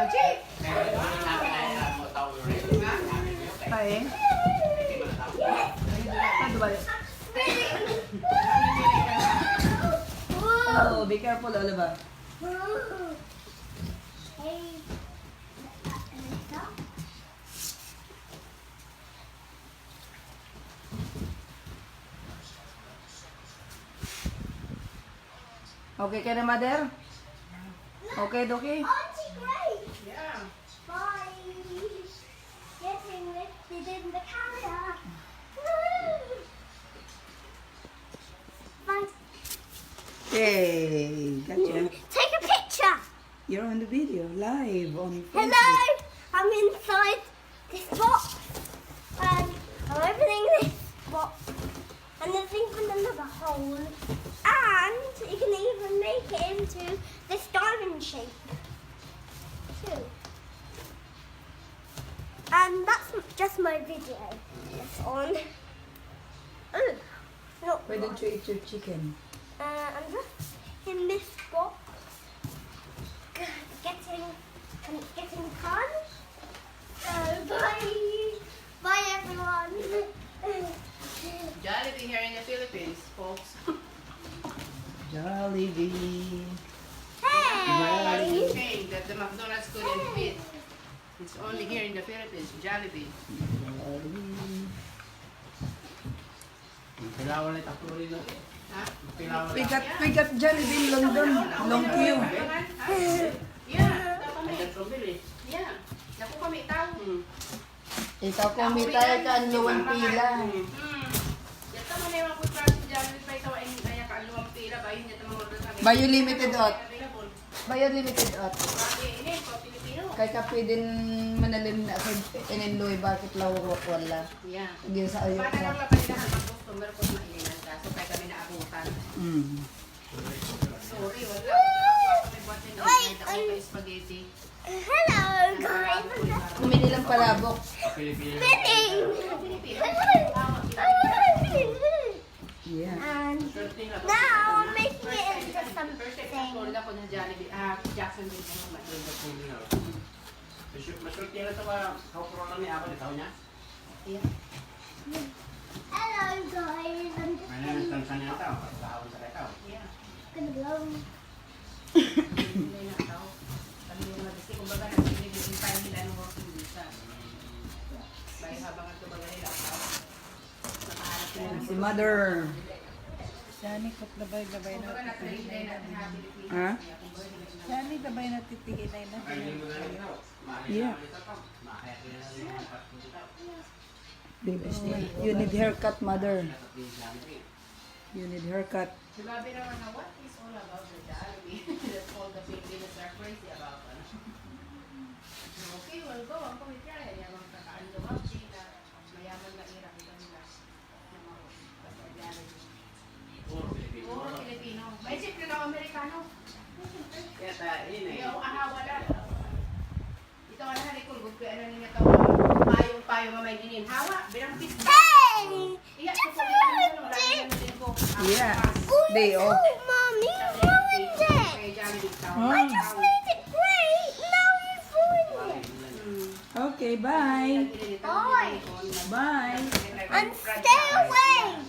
Yun? Oh, be careful, Oliver. Okay ka na, mother? Okay, Doki? Auntie Okay, gotcha. Take a picture! You're on the video, live on Facebook. Hello! I'm inside this box. And I'm opening this box. And there's even another hole. And you can even make it into this diamond shape. Too. And that's just my video. It's on. Ooh, not Why don't you eat your chicken? uh, I'm in this box, g- getting getting fun. So bye, bye everyone. Jollibee here in the Philippines, folks. Jollibee. hey, Saying that the McDonald's couldn't fit. It's only here in the Philippines, Jollibee. Jollibee. Pilawan na taklo rin no. We got, we got Jollibee in London. Long queue. Yeah. Yeah. Naku kami tao. Hmm. Ikaw kumita ka ang luwang pila. Hmm. Yatta mo na yung mga sa Jollibee pa ikaw ay kaya ka luwang pila ba yun yatta mo order sa akin. Bayo limited out. Bayo limited out. Bakit ini ko Pilipino. Kay kape din manalim na sa ininloy bakit lawro wala. Yeah. Hindi sa ayo Para lang ka. lapay na ang customer ko mailinan ka. So kaya kami naabutan. Mm. Sorry, wala. Din Wait, kay spaghetti. hello guys. Kumini lang palabok. Spinning. Yeah. and now I'm making it into something. Na. Ah, Jacksonville ko naman. Maswerte maswerte nga to ba? Kaupro lang ni tao niya. Yeah. Hello na Si mother. Sani kot labay labay na nag-ready natin ha? Sani labay na titigilay na. Na Yeah. Baby, you need haircut, mother. Eh. You need haircut. Si Bobby naman na, what is all about the Jollibee? That's all the Filipinos are crazy about. Ano? okay, well, go. Ang pumikaya. Yung mga kakaano ka, China, mayaman na Iraq, ito nila. Basta Jollibee. Puro Pilipino. Puro Pilipino. May siyempre na Amerikano. Kaya ta- yun eh. Yung ahawa na. Ito ang nahalikul. Good ko ano Payong-payong mamay dinin. Hawa, bilang pizza. Hey! Iya, ko po dito. Wala nang din ko. Yeah. Day off. Oh, mommy, ruined it. I just made it great. Now you've ruined it. Okay, bye. Bye. Bye. And stay away.